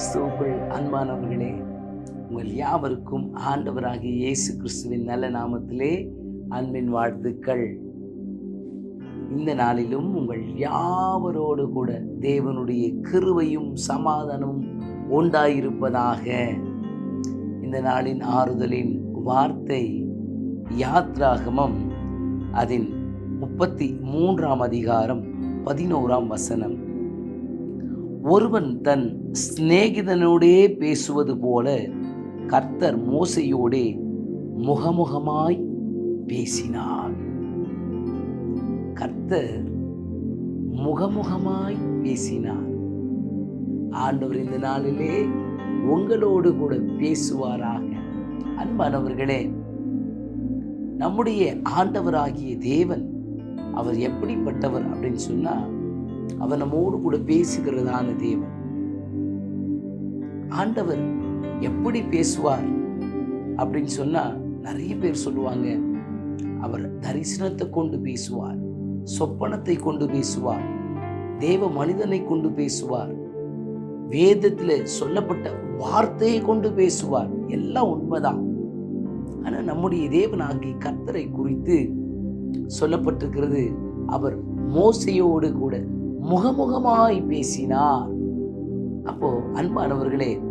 கிறிஸ்துவுக்குள் அன்பானவர்களே உங்கள் யாவருக்கும் ஆண்டவராகிய இயேசு கிறிஸ்துவின் நல்ல நாமத்திலே அன்பின் வாழ்த்துக்கள். இந்த நாளிலும் உங்கள் யாவரோடு கூட தேவனுடைய கிருவையும் சமாதானமும் உண்டாயிருப்பதாக இந்த நாளின் ஆறுதலின் வார்த்தை யாத்ராகமம் அதன் முப்பத்தி மூன்றாம் அதிகாரம் பதினோராம் வசனம். ஒருவன் தன் சிநேகிதனோடே பேசுவது போல கர்த்தர் மோசையோடே முகமுகமாய் பேசினார். கர்த்தர் முகமுகமாய் பேசினார். ஆண்டவர் இந்த நாளிலே உங்களோடு கூட பேசுவாராக. அன்பானவர்களே நம்முடைய ஆண்டவராகிய தேவன் அவர் எப்படிப்பட்டவர் அப்படின்னு சொன்னா அவர் நம்மோடு கூட பேசுகிறதான தேவன். ஆண்டவர் எப்படி பேசுவார் அப்படின்னு சொன்னா நிறைய பேர் சொல்லுவாங்க. அவர் தரிசனத்தை கொண்டு பேசுவார் சொப்பனத்தை கொண்டு பேசுவார் தேவ மனிதனை கொண்டு பேசுவார் வேதத்தில் சொல்லப்பட்ட வார்த்தையை கொண்டு பேசுவார். எல்லாம் உண்மைதான். ஆனா நம்முடைய தேவனாகிய கர்த்தரை குறித்து சொல்லப்பட்டிருக்கிறது அவர் மோசையோடு கூட முகமுகமாய் பேசினார். அப்போ அன்பானவர்களே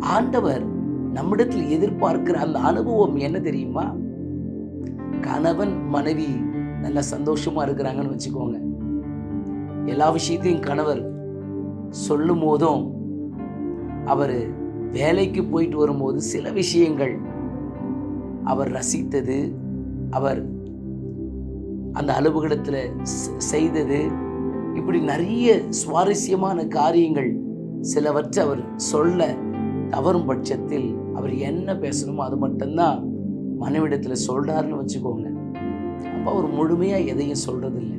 ஆண்டவர் நம்மிடத்தில் எதிர்பார்க்கிற அந்த அனுபவம் என்ன தெரியுமா? கணவன் மனைவி நல்ல சந்தோஷமா இருக்கிறாங்கன்னு வச்சுக்கோங்க. எல்லா விஷயத்தையும் கணவர் சொல்லும் போதும் அவர் வேலைக்கு போயிட்டு வரும்போது சில விஷயங்கள் அவர் ரசித்தது அவர் அந்த அலுவலகத்தில் செய்தது இப்படி நிறைய சுவாரஸ்யமான காரியங்கள் சிலவற்றை அவர் சொல்ல தவறும் பட்சத்தில் அவர் என்ன பேசணுமோ அது மட்டும்தான் மனைவிடத்தில் சொல்றாருன்னு வச்சுக்கோங்க. அப்போ அவர் முழுமையாக எதையும் சொல்கிறதில்லை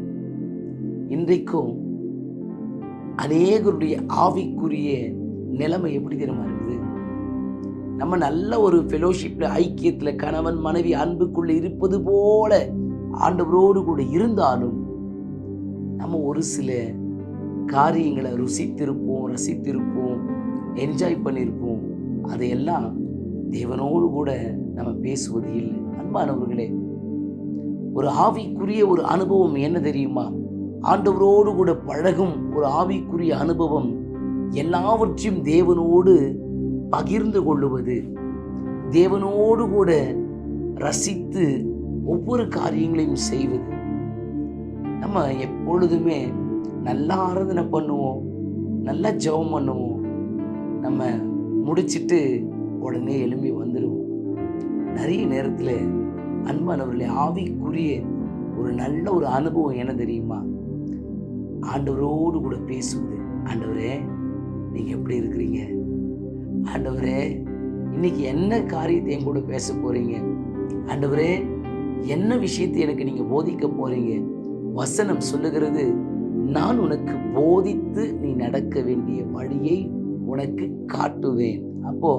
இன்றைக்கும் அநேகருடைய ஆவிக்குரிய நிலைமை எப்படி தெரியுமா இருக்குது? நம்ம நல்ல ஒரு ஃபெலோஷிப்பில் ஐக்கியத்துல கணவன் மனைவி அன்புக்குள்ள இருப்பது போல ஆண்டவரோடு கூட இருந்தாலும் நம்ம ஒரு சில காரியங்களை ருசித்திருப்போம் ரசித்திருப்போம் என்ஜாய் பண்ணியிருப்போம் அதையெல்லாம் தேவனோடு கூட நம்ம பேசுவது இல்லை. அன்பானவர்களே ஒரு ஆவிக்குரிய ஒரு அனுபவம் என்ன தெரியுமா? ஆண்டவரோடு கூட பழகும் ஒரு ஆவிக்குரிய அனுபவம் எல்லாவற்றையும் தேவனோடு பகிர்ந்து கொள்ளுவது. தேவனோடு கூட ரசித்து ஒவ்வொரு காரியங்களையும் செய்வது. நம்ம எப்பொழுதுமே நல்லா ஆராதனை பண்ணுவோம் நல்லா ஜெபம் பண்ணுவோம். நம்ம முடிச்சிட்டு உடனே எழும்பி வந்துடுவோம் நிறைய நேரத்தில் அன்பானவர்களே ஆவிக்குரிய ஒரு நல்ல ஒரு அனுபவம் என்ன தெரியுமா? ஆண்டவரோடு கூட பேசுவது. ஆண்டவரே நீங்கள் எப்படி இருக்கிறீங்க? ஆண்டவரே இன்னைக்கு என்ன காரியத்தை என் கூட பேச போகிறீங்க ஆண்டவரே என்ன விஷயத்தை எனக்கு நீங்கள் போதிக்க போகிறீங்க வசனம் சொல்லுகிறது நான் உனக்கு போதித்து நீ நடக்க வேண்டிய வழியை உனக்கு காட்டுவேன். அப்போ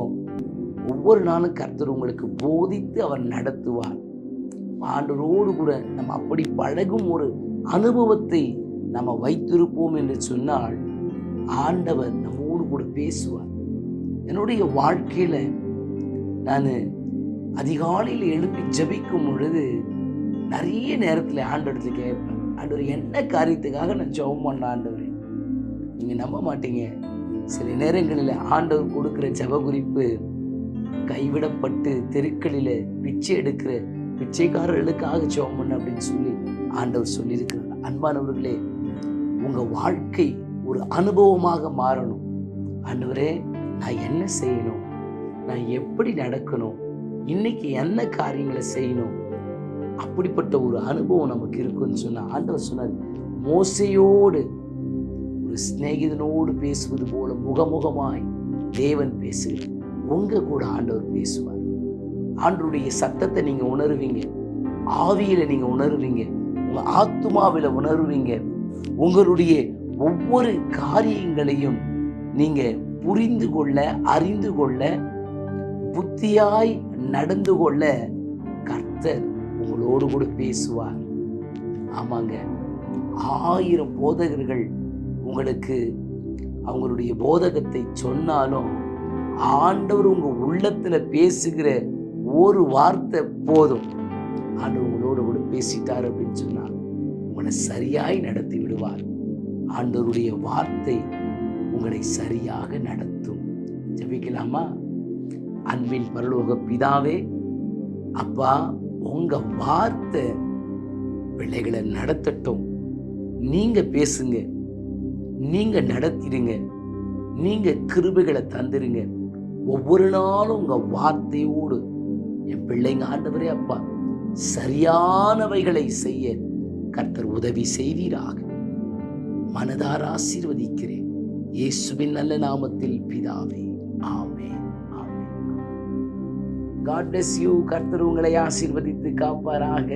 ஒவ்வொரு நாளும் கர்த்தர் உங்களுக்கு போதித்து அவர் நடத்துவார். ஆண்டரோடு கூட நம்ம அப்படி பழகும் ஒரு அனுபவத்தை நம்ம வைத்திருப்போம் என்று சொன்னால் ஆண்டவர் நம்மோடு கூட பேசுவார். என்னுடைய வாழ்க்கையில நான் அதிகாலையில் எழுப்பி ஜபிக்கும் பொழுது நிறைய நேரத்தில் ஆண்டவரத்து கேட்பேன். ஆண்டவர் என்ன காரியத்துக்காக நான் ஜெபம் பண்ண ஆண்டவர்? நீங்க நம்ப மாட்டீங்க. சில நேரங்களில் ஆண்டவர் கொடுக்குற ஜப குறிப்பு கைவிடப்பட்டு தெருக்களில் பிச்சை எடுக்கிற பிச்சைக்காரர்களுக்காக ஜெபம் பண்ண அப்படின்னு சொல்லி ஆண்டவர் சொல்லியிருக்கிறார். அன்பானவர்களே உங்க வாழ்க்கை ஒரு அனுபவமாக மாறணும். ஆண்டவரே நான் என்ன செய்யணும்? நான் எப்படி நடக்கணும்? இன்னைக்கு என்ன காரியங்களை செய்யணும்? அப்படிப்பட்ட ஒரு அனுபவம் நமக்கு இருக்குன்னு சொன்ன ஆண்டவர் சொன்னார் மோசையோடு ஒரு சிநேகிதனோடு பேசுவது போல முகமுகமாய் தேவன் பேசுகிறார். உங்க கூட ஆண்டவர் பேசுவார். ஆண்டருடைய சத்தத்தை நீங்க உணருவீங்க. ஆவியில நீங்க உணருவீங்க. உங்க ஆத்துமாவில உணருவீங்க. உங்களுடைய ஒவ்வொரு காரியங்களையும் நீங்க புரிந்து கொள்ள அறிந்து கொள்ள புத்தியாய் நடந்து கொள்ள கர்த்தர் உங்களோடு கூட பேசுவார். ஆமாங்க. ஆயிரம் போதகர்கள் உங்களுக்கு அவங்களுடைய போதகத்தை சொன்னாலும் ஆண்டவர் உங்கள் உள்ளத்தில் பேசுகிற ஒரு வார்த்தை போதும். ஆண்டவர் உங்களோட கூட பேசிட்டார் அப்படின்னு சொன்னால் உங்களை சரியாய் நடத்தி விடுவார். ஆண்டவருடைய வார்த்தை உங்களை சரியாக நடத்தும். ஜபிக்கலாமா? அன்பின் பரலோக பிதாவே அப்பா உங்க வார்த்தை பிள்ளைகளை நடத்தட்டும். நீங்க பேசுங்க. நீங்க நடத்திடுங்க. நீங்க கிருபைகளை தந்துருங்க ஒவ்வொரு நாளும் உங்க வார்த்தையோடு என் பிள்ளைங்க ஆண்டவரே அப்பா சரியானவைகளை செய்ய கர்த்தர் உதவி செய்வீராக. மனதார ஆசீர்வதிக்கிறேன். இயேசுவின் நல்ல நாமத்தில் பிதாவே. ஆமே ஆமே காட் பிளஸ் யூ கர்த்தர் உங்களை ஆசீர்வதித்து காப்பாராக.